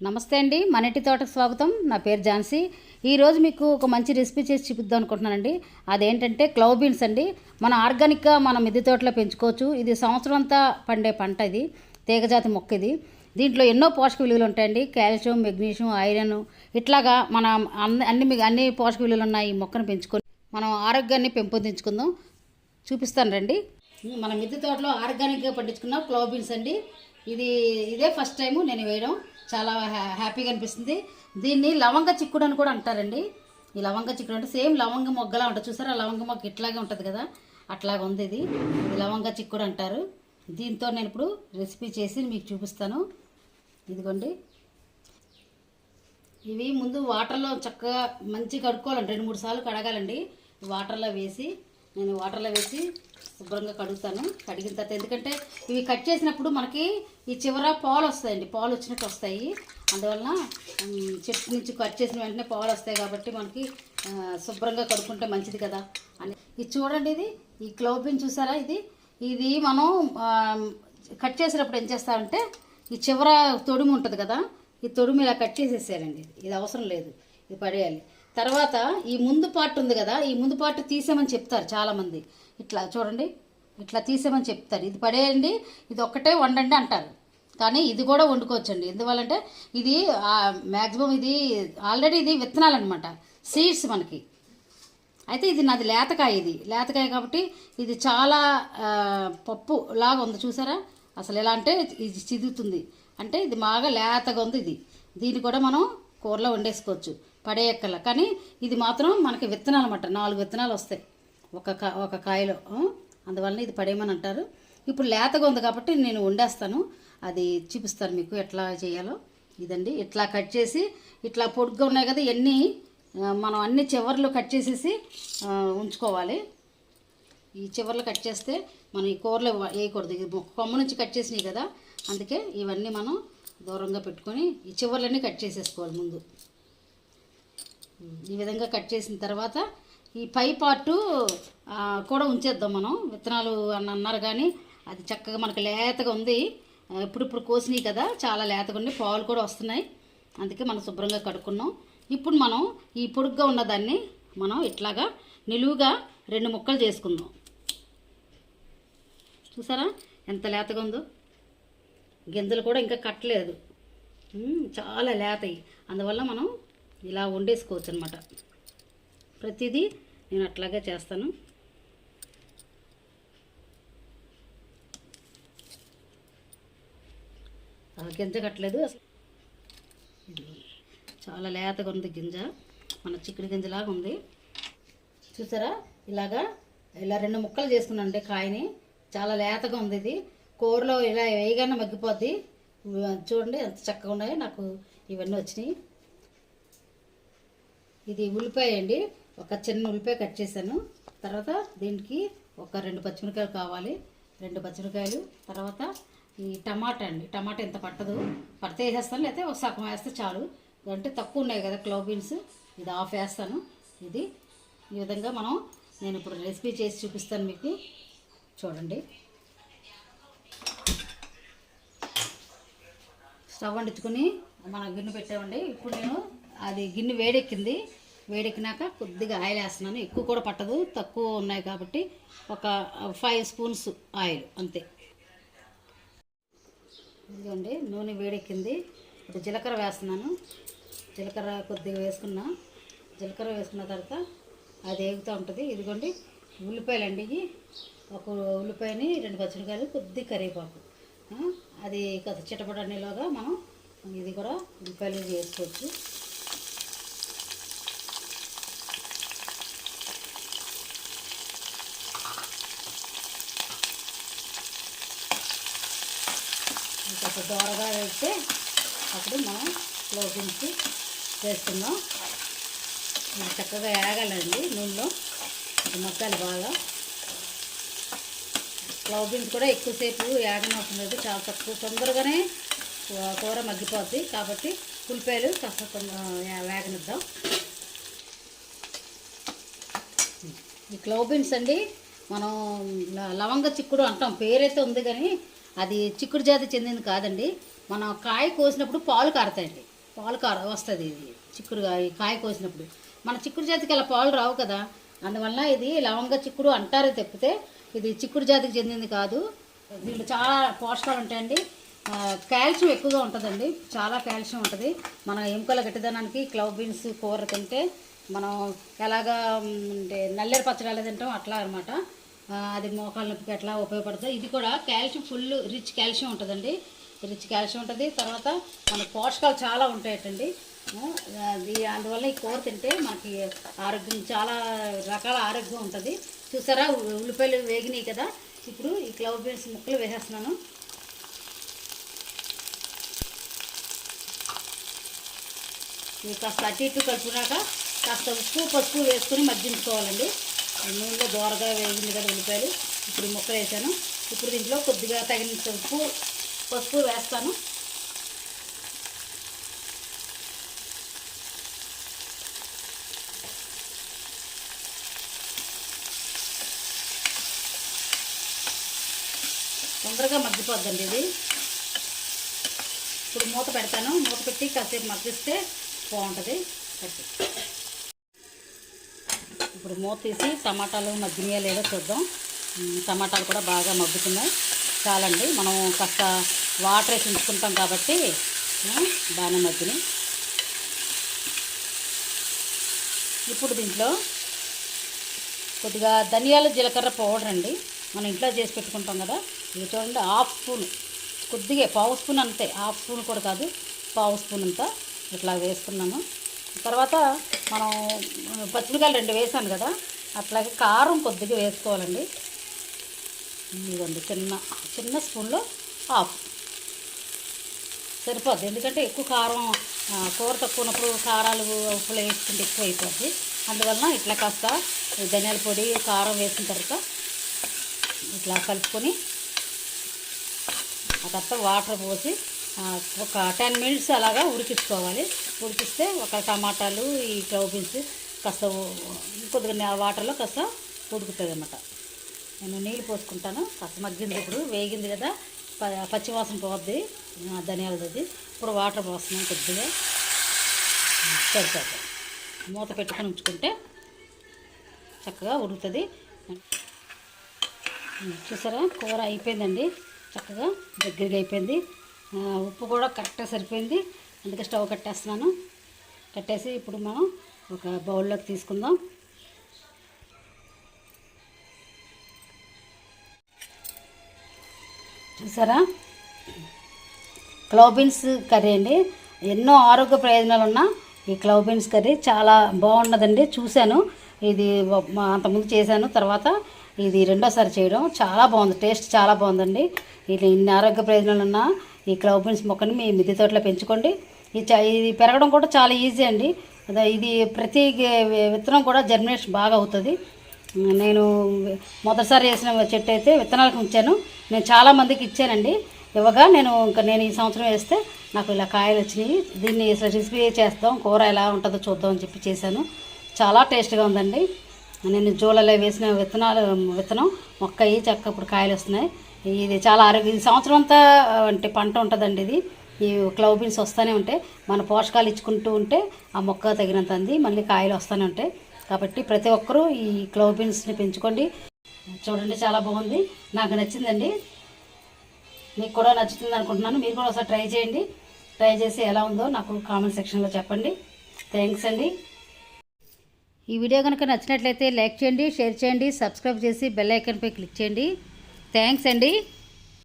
నమస్తే అండి మన ఇంటి తోటకు స్వాగతం. నా పేరు ఝాన్సీ. ఈరోజు మీకు ఒక మంచి రెసిపీ చేసి చూపిద్దాం అనుకుంటున్నానండి. అదేంటంటే క్లవ్ బీన్స్ అండి. మన ఆర్గానిక్గా మన మిద్దె తోటలో పెంచుకోవచ్చు. ఇది సంవత్సరం అంతా పండే పంట ఇది తీగజాతి మొక్క ఇది. దీంట్లో ఎన్నో పోషక విలువలు ఉంటాయండి. కాల్షియం మెగ్నీషియం ఐరన్ ఇట్లాగా మన అన్ని అన్ని అన్ని పోషక విలువలు ఉన్న ఈ మొక్కను పెంచుకొని మనం ఆరోగ్యాన్ని పెంపొందించుకుందాం. చూపిస్తాను రండి. మన మిద్దె తోటలో ఆర్గానిక్గా పండించుకున్న క్లవ్ బీన్స్ అండి. ఇది ఇదే ఫస్ట్ టైము నేను వేయడం. చాలా హ్యా- హ్యాపీగా అనిపిస్తుంది. దీన్ని లవంగ చిక్కుడు అని కూడా అంటారండి. ఈ లవంగ చిక్కుడు అంటే సేమ్ లవంగ మొగ్గలా ఉంటుంది. చూసారా? లవంగ మొగ్గ ఇట్లాగే ఉంటుంది కదా? అట్లాగ ఉంది ఇది. ఇది లవంగ చిక్కుడు అంటారు. దీంతో నేను ఇప్పుడు రెసిపీ చేసి మీకు చూపిస్తాను. ఇదిగోండి. ఇవి ముందు వాటర్లో చక్కగా మంచి కడుక్కోవాలండి. రెండు మూడు సార్లు కడగాలండి. వాటర్లో వేసి నేను వాటర్లో వేసి శుభ్రంగా కడుగుతాను. కడిగిన తర్వాత ఎందుకంటే ఇవి కట్ చేసినప్పుడు మనకి ఈ చివర పాలు వస్తాయండి. పాలు వచ్చినట్టు వస్తాయి. అందువలన చెట్టు నుంచి కట్ చేసిన వెంటనే పాలు వస్తాయి కాబట్టి మనకి శుభ్రంగా కడుక్కుంటే మంచిది కదా అని. ఇది చూడండి ఇది. ఈ క్లోబిన్ చూసారా ఇది? ఇది మనం కట్ చేసినప్పుడు ఏం చేస్తామంటే ఈ చివర తొడుము ఉంటుంది కదా ఈ తొడుము ఇలా కట్ చేసేసారండి ఇది అవసరం లేదు. ఇది పడేయాలి. తర్వాత ఈ ముందు పార్ట్ ఉంది కదా ఈ ముందు పార్ట్ తీసేమని చెప్తారు చాలామంది. ఇట్లా చూడండి ఇట్లా తీసేమని చెప్తారు. ఇది పడేయండి ఇది ఒక్కటే వండండి అంటారు. కానీ ఇది కూడా వండుకోవచ్చండి. ఎందువల్లంటే ఇది మ్యాక్సిమం ఇది ఆల్రెడీ ఇది విత్తనాలు అనమాట సీడ్స్ మనకి. అయితే ఇది నాది లేతకాయ ఇది. లేతకాయ కాబట్టి ఇది చాలా పప్పు లాగా ఉంది చూసారా? అసలు ఎలా అంటే ఇది చిదుగుతుంది అంటే ఇది బాగా లేతగా ఉంది ఇది. దీన్ని కూడా మనం కూరలో వండేసుకోవచ్చు. పడేయక్కల కానీ ఇది మాత్రం మనకి విత్తనాలు అనమాట నాలుగు విత్తనాలు వస్తాయి. ఒక కా ఒక కాయలో అందువలన ఇది పడేయమని అంటారు. ఇప్పుడు లేతగా ఉంది కాబట్టి నేను వండేస్తాను. అది చూపిస్తాను మీకు ఎట్లా చేయాలో. ఇదండి. ఇట్లా కట్ చేసి ఇట్లా పొడుగ్గా ఉన్నాయి కదా ఇవన్నీ మనం అన్ని చివర్లు కట్ చేసేసి ఉంచుకోవాలి. ఈ చివర్లు కట్ చేస్తే మనం ఈ కూరలో వేయకూడదు. ఇది కొమ్మ నుంచి కట్ చేసినాయి కదా. అందుకే ఇవన్నీ మనం దూరంగా పెట్టుకొని ఈ చివర్లన్నీ కట్ చేసేసుకోవాలి ముందు. ఈ విధంగా కట్ చేసిన తర్వాత ఈ పై పార్టు కూడా ఉంచేద్దాం మనం. విత్తనాలు అని అన్నారు కానీ అది చక్కగా మనకు లేతగా ఉంది. ఇప్పుడిప్పుడు కోసినాయి కదా చాలా లేతగా ఉంది పాలు కూడా వస్తున్నాయి. అందుకే మనం శుభ్రంగా కడుక్కున్నాం. ఇప్పుడు మనం ఈ పొడుగ్గా ఉన్న దాన్ని మనం ఇట్లాగా నిలువుగా రెండు ముక్కలు చేసుకుందాం. చూసారా? ఎంత లేతగా ఉందో? గింజలు కూడా ఇంకా కట్టలేదు. చాలా లేతయి. అందువల్ల మనం ఇలా వండేసుకోవచ్చు అనమాట ప్రతిదీ నేను అట్లాగే చేస్తాను. గింజ కట్టలేదు చాలా లేతగా ఉంది గింజ. మన చిక్కుడు గింజలాగా ఉంది. చూసారా? ఇలాగా ఇలా రెండు ముక్కలు చేసుకున్నానండి కాయని. చాలా లేతగా ఉంది ఇది. కూరలో ఇలా వేయగానే మగ్గిపోద్ది. చూడండి ఎంత చక్కగా ఉన్నాయో నాకు ఇవన్నీ వచ్చినాయి. ఇది ఉల్లిపాయ అండి. ఒక చిన్న ఉల్లిపాయ కట్ చేశాను. తర్వాత దీనికి ఒక రెండు పచ్చిమిరకాయలు కావాలి. రెండు పచ్చిమిరకాయలు. తర్వాత ఈ టమాటా అండి. టమాటా ఎంత పట్టదు. పడితే వేసేస్తాను. లేకపోతే ఒక సగం వేస్తే చాలు. అంటే తక్కువ ఉన్నాయి కదా క్లవ్ బీన్స్. ఇది ఆఫ్ వేస్తాను. ఇది ఈ విధంగా మనం నేను ఇప్పుడు రెసిపీ చేసి చూపిస్తాను మీకు. చూడండి. స్టవ్ అంటించుకొని మనం గిన్నె పెట్టామండి. ఇప్పుడు నేను అది గిన్నె వేడెక్కింది. వేడెక్కినాక కొద్దిగా ఆయిల్ వేస్తున్నాను. ఎక్కువ కూడా పట్టదు. తక్కువ ఉన్నాయి కాబట్టి ఒక ఫైవ్ స్పూన్స్ ఆయిల్ అంతే. ఇదిగోండి నూనె వేడెక్కింది. ఇప్పుడు జీలకర్ర వేస్తున్నాను. జీలకర్ర కొద్దిగా వేసుకున్నా. జీలకర్ర వేసుకున్న తర్వాత అది వేగుతూ ఉంటుంది. ఇదిగోండి ఉల్లిపాయలు అండి ఒక ఉల్లిపాయని రెండు పచ్చిమిరకాయలు కొద్ది కరివేపాకు. అది కాస్త చిటపడనేలోగా మనం ఇది కూడా ఉల్లిపాయలు వేసుకోవచ్చు. కాస్త దోరగా వేస్తే అప్పుడు మనం లోపించి వేస్తున్నాం. చక్కగా వేగాలండి నూనెలో. మొక్కలు బాగా. లోపించి కూడా ఎక్కువసేపు వేగనవసరం లేదు చాలా తక్కువ తొందరగానే కూర మగ్గిపోద్ది. కాబట్టి ఉల్లిపాయలు కాస్త తొందర వేగనిద్దాం. ఈ క్లౌబీన్స్ అండి మనం లవంగ చిక్కుడు అంటాం. పేరైతే ఉంది కానీ అది చిక్కుడు జాతి చెందింది కాదండి. మనం కాయ కోసినప్పుడు పాలు కారుతాయండి. పాలు కార వస్తుంది ఇది చిక్కుడు కాయ కాయ కోసినప్పుడు. మన చిక్కుడు జాతికి అలా పాలు రావు కదా. అందువల్ల ఇది లవంగ చిక్కుడు అంటారే తప్పితే ఇది చిక్కుడు జాతికి చెందింది కాదు. దీంట్లో చాలా పోషకాలు ఉంటాయండి. కాల్షియం ఎక్కువగా ఉంటుందండి. చాలా కాల్షియం ఉంటుంది. మన ఎముకల గట్టిదనానికి క్లవ్ బీన్స్ కూర తింటే మనం ఎలాగా అంటే నల్లేరు పచ్చడి ఎలా తింటాం అట్లా అనమాట అది మోకాళ్ళ నొప్పికి ఎట్లా ఉపయోగపడుతుంది. ఇది కూడా కాల్షియం ఫుల్ రిచ్ కాల్షియం ఉంటుందండి. రిచ్ కాల్షియం ఉంటుంది. తర్వాత మన పోషకాలు చాలా ఉంటాయటండి. అది అందువల్ల ఈ కూర తింటే మనకి ఆరోగ్యం చాలా రకాల ఆరోగ్యం ఉంటుంది. చూసారా? ఉల్లిపాయలు వేగినాయి కదా? ఇప్పుడు ఈ క్లవ్ బీన్స్ ముక్కలు వేసేస్తున్నాను. ఇవి కాస్త అటు ఇటు కలుపుకున్నాక కాస్త ఉప్పు పసుపు వేసుకుని మగ్గించుకోవాలండి నూనెలో దోరగా వేగింది కదా ఉల్లిపాయలు. ఇప్పుడు ముక్క ముక్కలు వేసాను. ఇప్పుడు దీంట్లో కొద్దిగా తగినంత ఉప్పు పసుపు వేస్తాను. తొందరగా మగ్గిపోద్దండి ఇది. ఇప్పుడు మూత పెడతాను. మూత పెట్టి కాసేపు మగ్గిస్తే బాగుంటుంది. పెట్టి ఇప్పుడు మూత తీసి టమాటాలు మగ్గినాయా లేదో చూద్దాం. టమాటాలు కూడా బాగా మగ్గుతున్నాయి. చాలండి మనం కాస్త వాటర్ వేసి ఉంచుకుంటాం కాబట్టి ఉమ్, బాగానే మగ్గినాయి. ఇప్పుడు దీంట్లో కొద్దిగా ధనియాలు జీలకర్ర పౌడర్ అండి. మనం ఇంట్లో చేసి పెట్టుకుంటాం కదా. ఇది చూడండి హాఫ్ స్పూన్. కొద్దిగా పావు స్పూన్ అంతే. హాఫ్ స్పూన్ కూడా కాదు పావు స్పూన్ అంతా ఇట్లా వేసుకున్నాను తర్వాత మనం పచ్చిమిరకాయలు రెండు వేసాను కదా అట్లాగే కారం కొద్దిగా వేసుకోవాలండి. ఇదిగోండి చిన్న చిన్న స్పూన్లో ఆఫ్ సరిపోద్ది ఎందుకంటే ఎక్కువ కారం కూర తక్కువ ఉన్నప్పుడు కారాలు ఉప్పులు వేసుకుంటే ఎక్కువ అయిపోద్ది. అందువలన ఇట్లా కాస్త ధనియాల పొడి కారం వేసిన తర్వాత ఇట్లా కలుపుకొని ఆ తర్వాత వాటర్ పోసి ఒక టెన్ మినిట్స్ అలాగా ఉడికించుకోవాలి. ఉడికిస్తే ఒక టమాటాలు ఈ క్లవ్ బీన్స్ కాస్త కొద్దిగా వాటర్లో కాస్త ఉడుకుతుంది అన్నమాట నేను నీళ్ళు పోసుకుంటాను. కాస్త మగ్గింది ఇప్పుడు వేగింది కదా ప- పచ్చివాసన పోద్ది ధనియాలది ఇప్పుడు వాటర్ పోస్తున్నాం కొద్దిగా. సరిపోతుంది మూత పెట్టుకొని ఉంచుకుంటే చక్కగా ఉడుకుతుంది. చూసారా? కూర అయిపోయిందండి. చక్కగా దగ్గరగా అయిపోయింది. ఉప్పు కూడా కరెక్ట్గా సరిపోయింది. అందుకే స్టవ్ కట్టేస్తున్నాను. కట్టేసి ఇప్పుడు మనం ఒక బౌల్లోకి తీసుకుందాం. చూసారా? క్లౌ బీన్స్ కర్రీ అండి. ఎన్నో ఆరోగ్య ప్రయోజనాలు ఉన్న ఈ క్లౌ బీన్స్ కర్రీ చాలా బాగున్నదండి. చూశాను. ఇది అంతకుముందు చేశాను. తర్వాత ఇది రెండోసారి చేయడం. చాలా బాగుంది. టేస్ట్ చాలా బాగుందండి. ఇది ఇన్ని ఆరోగ్య ప్రయోజనాలు ఉన్న ఈ క్లవ్ బీన్స్ మొక్కని మీ మిద్దె తోటలో పెంచుకోండి. ఇది ఇది పెరగడం కూడా చాలా ఈజీ అండి. ఇది ప్రతి విత్తనం కూడా జర్మినేషన్ బాగా అవుతుంది. నేను మొదటిసారి వేసిన చెట్టు అయితే విత్తనాలకు ఉంచాను. నేను చాలా మందికి ఇచ్చానండి. ఇవ్వగా నేను ఇంకా నేను ఈ సంవత్సరం వేస్తే నాకు ఇలా కాయలు వచ్చినాయి. దీన్ని రెసిపీ చేస్తాం. కూర ఎలా ఉంటుందో చూద్దాం అని చెప్పి చేశాను. చాలా టేస్ట్గా ఉందండి. నేను జూలలో వేసిన విత్తనాలు విత్తనం మొక్క అయ్యి చక్క ఇప్పుడు కాయలు వస్తున్నాయి. ఇది చాలా ఆరోగ్య ఇది సంవత్సరం అంతా అంటే పంట ఉంటుందండి ఇది. ఈ క్లవ్ బీన్స్ వస్తూనే ఉంటాయి. మన పోషకాలు ఇచ్చుకుంటూ ఉంటే ఆ మొక్క తగినంత అంది మళ్ళీ కాయలు వస్తూనే ఉంటాయి. కాబట్టి ప్రతి ఒక్కరూ ఈ క్లవ్ బీన్స్ని పెంచుకోండి. చూడండి చాలా బాగుంది. నాకు నచ్చిందండి. మీకు కూడా నచ్చుతుంది అనుకుంటున్నాను. మీరు కూడా ఒకసారి ట్రై చేయండి. ట్రై చేసి ఎలా ఉందో నాకు కామెంట్ సెక్షన్లో చెప్పండి. థ్యాంక్స్ అండి. ఈ వీడియో కనుక నచ్చినట్లయితే లైక్ చేయండి షేర్ చేయండి సబ్స్క్రైబ్ చేసి బెల్ ఐకన్పై క్లిక్ చేయండి. థ్యాంక్స్ అండి.